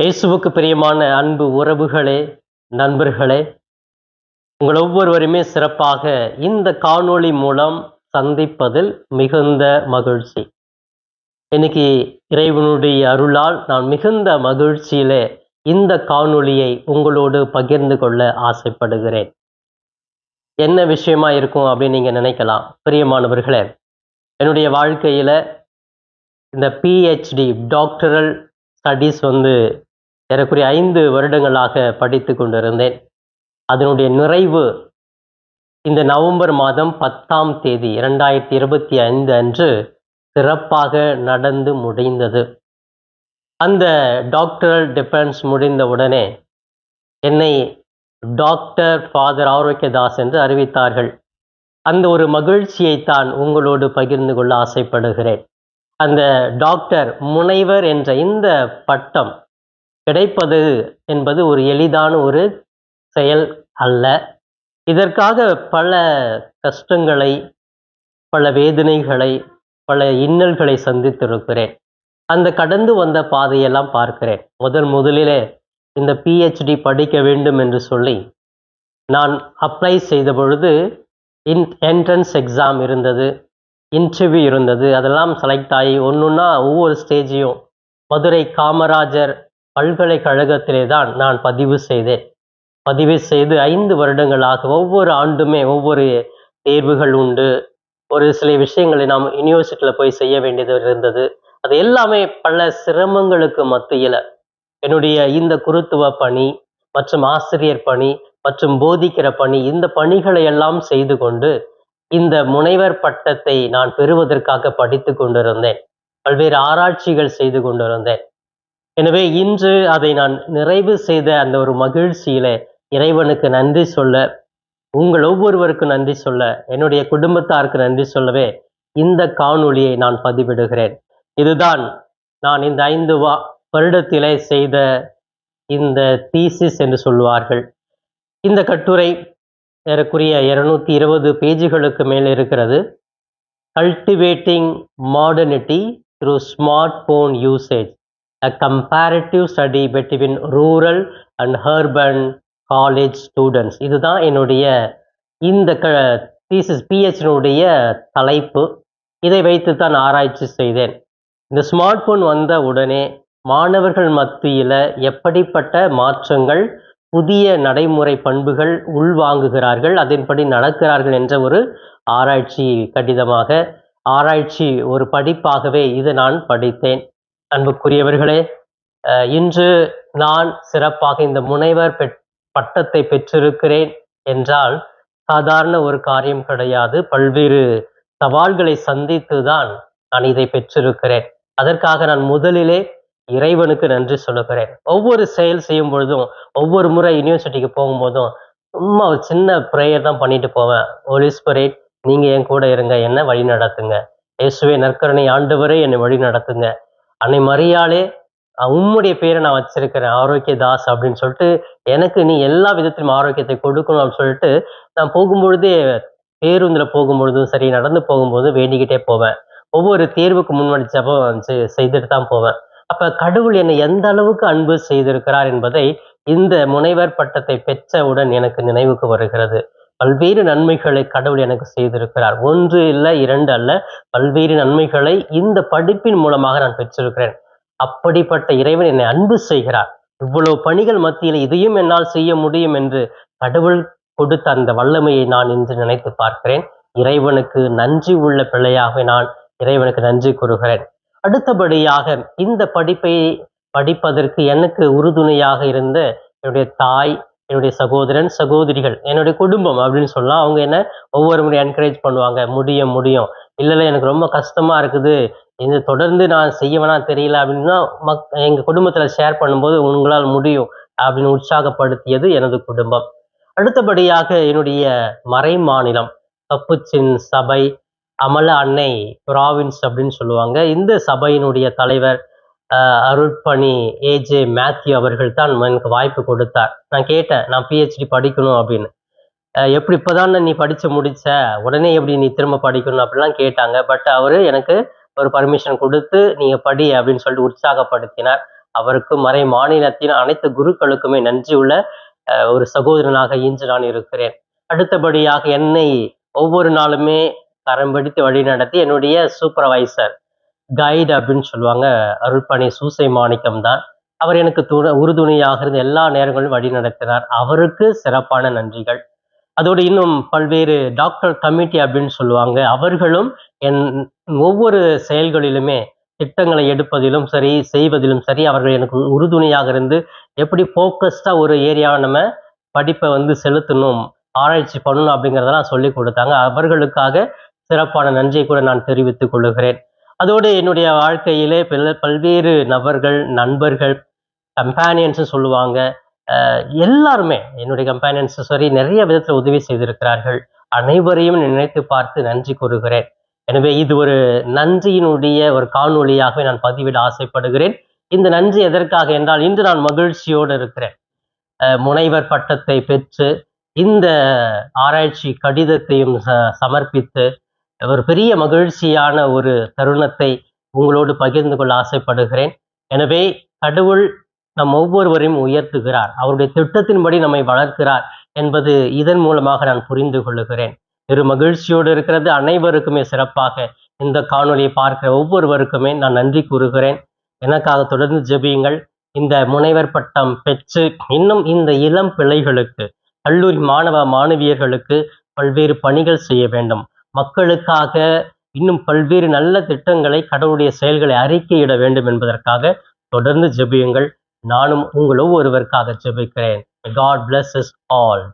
இயேசுவுக்கு பிரியமான அன்பு உறவுகளே நண்பர்களே உங்கள் ஒவ்வொருவருமே சிறப்பாக இந்த காணொளி மூலம் சந்திப்பதில் மிகுந்த மகிழ்ச்சி. இன்னைக்கு இறைவனுடைய அருளால் நான் மிகுந்த மகிழ்ச்சியிலே இந்த காணொளியை உங்களோடு பகிர்ந்து கொள்ள ஆசைப்படுகிறேன். என்ன விஷயமா இருக்கும் அப்படின்னு நீங்க நினைக்கலாம் பிரியமானவர்களே. என்னுடைய வாழ்க்கையில இந்த பிஹெச்டி டாக்டரல் ஸ்டடீஸ் வந்து ஏறக்குறைய ஐந்து வருடங்களாக படித்து கொண்டிருந்தேன். அதனுடைய நிறைவு இந்த நவம்பர் மாதம் பத்தாம் தேதி இரண்டாயிரத்தி இருபத்தி ஐந்து அன்று சிறப்பாக நடந்து முடிந்தது. அந்த டாக்டரல் டிஃபென்ஸ் முடிந்த உடனே என்னை டாக்டர் ஃபாதர் ஆரோக்கியதாஸ் என்று அறிவித்தார்கள். அந்த ஒரு மகிழ்ச்சியைத்தான் உங்களோடு பகிர்ந்து கொள்ள ஆசைப்படுகிறேன். அந்த டாக்டர் முனைவர் என்ற இந்த பட்டம் கிடைப்பது என்பது ஒரு எளிதான ஒரு செயல் அல்ல. இதற்காக பல கஷ்டங்களை பல வேதனைகளை பல இன்னல்களை சந்தித்திருக்கிறேன். அந்த கடந்து வந்த பாதையெல்லாம் பார்க்கிறேன். முதல் முதலிலே இந்த பிஹெச்டி படிக்க வேண்டும் என்று சொல்லி நான் அப்ளை செய்த பொழுது இன் என்ட்ரன்ஸ் எக்ஸாம் இருந்தது இன்டர்வியூ இருந்தது. அதெல்லாம் செலக்ட் ஆகி ஒன்றுன்னா ஒவ்வொரு ஸ்டேஜையும் மதுரை காமராஜர் பல்கலைக்கழகத்திலே தான் நான் பதிவு செய்தேன். பதிவு செய்து ஐந்து வருடங்களாக ஒவ்வொரு ஆண்டுமே ஒவ்வொரு தேர்வுகள் உண்டு. ஒரு சில விஷயங்களை நாம் யூனிவர்சிட்டியில் போய் செய்ய வேண்டியது இருந்தது. அது எல்லாமே பல சிரமங்களுக்கு மத்தியில். என்னுடைய இந்த குருத்துவ பணி மற்றும் ஆசிரியர் பணி மற்றும் போதிக்கிற பணி இந்த பணிகளை எல்லாம் செய்து கொண்டு இந்த முனைவர் பட்டத்தை நான் பெறுவதற்காக படித்து கொண்டிருந்தேன். பல்வேறு ஆராய்ச்சிகள் செய்து கொண்டிருந்தேன். எனவே இன்று அதை நான் நிறைவு செய்த அந்த ஒரு மகிழ்ச்சியில இறைவனுக்கு நன்றி சொல்ல உங்கள் ஒவ்வொருவருக்கும் நன்றி சொல்ல என்னுடைய குடும்பத்தாருக்கு நன்றி சொல்லவே இந்த காணொளியை நான் பதிவிடுகிறேன். இதுதான் நான் இந்த ஐந்து வா வருடத்திலே செய்த இந்த தீசிஸ் என்று சொல்வார்கள் இந்த கட்டுரை ஏறக்குறைய இருநூத்தி இருபது பேஜுகளுக்கு மேல் இருக்கிறது. Cultivating modernity through smartphone usage a comparative study between rural and urban college students இதுதான் என்னுடைய இந்த க தீசிஸ் பிஹெச்னுடைய தலைப்பு. இதை வைத்து தான் ஆராய்ச்சி செய்தேன். இந்த ஸ்மார்ட் போன் வந்த உடனே மாணவர்கள் மத்தியில் எப்படிப்பட்ட மாற்றங்கள் புதிய நடைமுறை பண்புகள் உள்வாங்குகிறார்கள் அதன்படி நடக்கிறார்கள் என்ற ஒரு ஆராய்ச்சி கடிதமாக ஆராய்ச்சி ஒரு படிப்பாகவே இதை நான் படித்தேன். அன்புக்குரியவர்களே இன்று நான் சிறப்பாக இந்த முனைவர் பெற் பட்டத்தை பெற்றிருக்கிறேன் என்றால் சாதாரண ஒரு காரியம் கிடையாது. பல்வேறு சவால்களை சந்தித்து தான் நான் இதை பெற்றிருக்கிறேன். அதற்காக நான் முதலிலே இறைவனுக்கு நன்றி சொல்லுகிறேன். ஒவ்வொரு செயல் செய்யும் பொழுதும் ஒவ்வொரு முறை யூனிவர்சிட்டிக்கு போகும்போதும் சும்மா ஒரு சின்ன ப்ரேயர் தான் பண்ணிட்டு போவேன். ஒலிஸ்பரேட் ஸ்பிரிட் நீங்க என் கூட இருங்க. என்ன வழி நடத்துங்க. இயேசுவே ஆண்டு ஆண்டவரே என்னை வழி நடத்துங்க. அன்னை மரியாளே உம்முடைய பேரை நான் வச்சிருக்கிறேன் ஆரோக்கிய தாஸ் அப்படின்னு சொல்லிட்டு எனக்கு நீ எல்லா விதத்திலும் ஆரோக்கியத்தை கொடுக்கணும் அப்படின்னு சொல்லிட்டு நான் போகும்பொழுதே பேருந்தில் போகும்பொழுதும் சரி நடந்து போகும்போதும் வேண்டிக்கிட்டே போவேன். ஒவ்வொரு தேர்வுக்கு முன்னாடி ஜெபம் செய்துட்டு தான் போவேன். அப்ப கடவுள் என்னை எந்த அளவுக்கு அன்பு செய்திருக்கிறார் என்பதை இந்த முனைவர் பட்டத்தை பெற்றவுடன் எனக்கு நினைவுக்கு வருகிறது. பல்வேறு நன்மைகளை கடவுள் எனக்கு செய்திருக்கிறார். ஒன்று இல்லை இரண்டு அல்ல. பல்வேறு நன்மைகளை இந்த படிப்பின் மூலமாக நான் பெற்றிருக்கிறேன். அப்படிப்பட்ட இறைவன் என்னை அன்பு செய்கிறார். இவ்வளவு பணிகள் மத்தியில் இதையும் என்னால் செய்ய முடியும் என்று கடவுள் கொடுத்த அந்த வல்லமையை நான் இன்று நினைத்து பார்க்கிறேன். இறைவனுக்கு நன்றி உள்ள பிள்ளையாக நான் இறைவனுக்கு நன்றி கூறுகிறேன். அடுத்தபடியாக இந்த படிப்பை படிப்பதற்கு எனக்கு உறுதுணையாக இருந்த என்னுடைய தாய் என்னுடைய சகோதரன் சகோதரிகள் என்னுடைய குடும்பம் அப்படின்னு சொல்லலாம் அவங்க என்ன ஒவ்வொரு முறையும் என்கரேஜ் பண்ணுவாங்க. முடியும் முடியும். இல்லை இல்லை எனக்கு ரொம்ப கஷ்டமா இருக்குது. இந்த தொடர்ந்து நான் செய்யவேனா தெரியல அப்படின்னா மக் எங்க குடும்பத்துல ஷேர் பண்ணும்போது உங்களால் முடியும் அப்படின்னு உற்சாகப்படுத்தியது எனது குடும்பம். அடுத்தபடியாக என்னுடைய மறை மாநிலம் கப்புச்சின் சபை அமல அன்னை ப்ராவின்ஸ் அப்படின்னு சொல்லுவாங்க. இந்த சபையினுடைய தலைவர் அருட்பணி ஏஜே மேத்யூ அவர்கள் தான் எனக்கு வாய்ப்பு கொடுத்தார். நான் கேட்டேன் நான் பிஹெச்டி படிக்கணும் அப்படின்னு. எப்படி இப்போதான் நீ படித்து முடிச்ச? உடனே எப்படி நீ திரும்ப படிக்கணும் அப்படிலாம் கேட்டாங்க. பட் அவர் எனக்கு ஒரு பர்மிஷன் கொடுத்து நீங்கள் படி அப்படின்னு சொல்லிட்டு உற்சாகப்படுத்தினார். அவருக்கு மறை மாநிலத்தின் அனைத்து குருக்களுக்குமே நன்றியுள்ள ஒரு சகோதரனாக இன்று நான் இருக்கிறேன். அடுத்தபடியாக என்னை ஒவ்வொரு நாளுமே கரம் பிடித்து வழி நடத்தி என்னுடைய சூப்பர்வைசர் கைடு அப்படின்னு சொல்லுவாங்க. அருள்பணி சூசை மாணிக்கம் தான். அவர் எனக்கு துணை உறுதுணையாக இருந்து எல்லா நேரங்களும் வழி நடத்தினார். அவருக்கு சிறப்பான நன்றிகள். அதோடு இன்னும் பல்வேறு டாக்டர் கமிட்டி அப்படின்னு சொல்லுவாங்க. அவர்களும் என் ஒவ்வொரு செயல்களிலுமே திட்டங்களை எடுப்பதிலும் சரி செய்வதிலும் சரி அவர்கள் எனக்கு உறுதுணையாக இருந்து எப்படி ஃபோக்கஸ்டாக ஒரு ஏரியாவை நம்ம படிப்பை வந்து செலுத்தணும் ஆராய்ச்சி பண்ணணும் அப்படிங்கிறதெல்லாம் சொல்லி கொடுத்தாங்க. அவர்களுக்காக சிறப்பான நன்றியை கூட நான் தெரிவித்துக் கொள்கிறேன். அதோடு என்னுடைய வாழ்க்கையிலே பல பல்வேறு நபர்கள் நண்பர்கள் கம்பேனியன்ஸ் சொல்லுவாங்க. எல்லாருமே என்னுடைய கம்பானியன்ஸ் சரி நிறைய விதத்தில் உதவி செய்திருக்கிறார்கள். அனைவரையும் நினைத்து பார்த்து நன்றி கூறுகிறேன். எனவே இது ஒரு நன்றியினுடைய ஒரு காணொளியாகவே நான் பதிவிட ஆசைப்படுகிறேன். இந்த நன்றி எதற்காக என்றால் இன்று நான் மகிழ்ச்சியோடு இருக்கிறேன். முனைவர் பட்டத்தை பெற்று இந்த ஆராய்ச்சி கடிதத்தையும் ச- சமர்ப்பித்து ஒரு பெரிய மகிழ்ச்சியான ஒரு தருணத்தை உங்களோடு பகிர்ந்து கொள்ள ஆசைப்படுகிறேன். எனவே கடவுள் நம் ஒவ்வொருவரையும் உயர்த்துகிறார். அவருடைய திட்டத்தின்படி நம்மை வளர்க்கிறார் என்பது இதன் மூலமாக நான் புரிந்து கொள்ளுகிறேன். பெரு மகிழ்ச்சியோடு இருக்கிறது அனைவருக்குமே சிறப்பாக இந்த காணொலியை பார்க்கிற ஒவ்வொருவருக்குமே நான் நன்றி கூறுகிறேன். எனக்காக தொடர்ந்து ஜெபியுங்கள். இந்த முனைவர் பட்டம் பெற்று இன்னும் இந்த இளம் பிள்ளைகளுக்கு கல்லூரி மாணவ மாணவியர்களுக்கு பல்வேறு பணிகள் செய்ய வேண்டும். மக்களுக்காக இன்னும் பல்வேறு நல்ல திட்டங்களை கடவுளுடைய செயல்களை அறிக்கையிட வேண்டும் என்பதற்காக தொடர்ந்து ஜெபியுங்கள். நானும் உங்கள் ஒவ்வொருவருக்காக ஜெபிக்கிறேன். God plus is all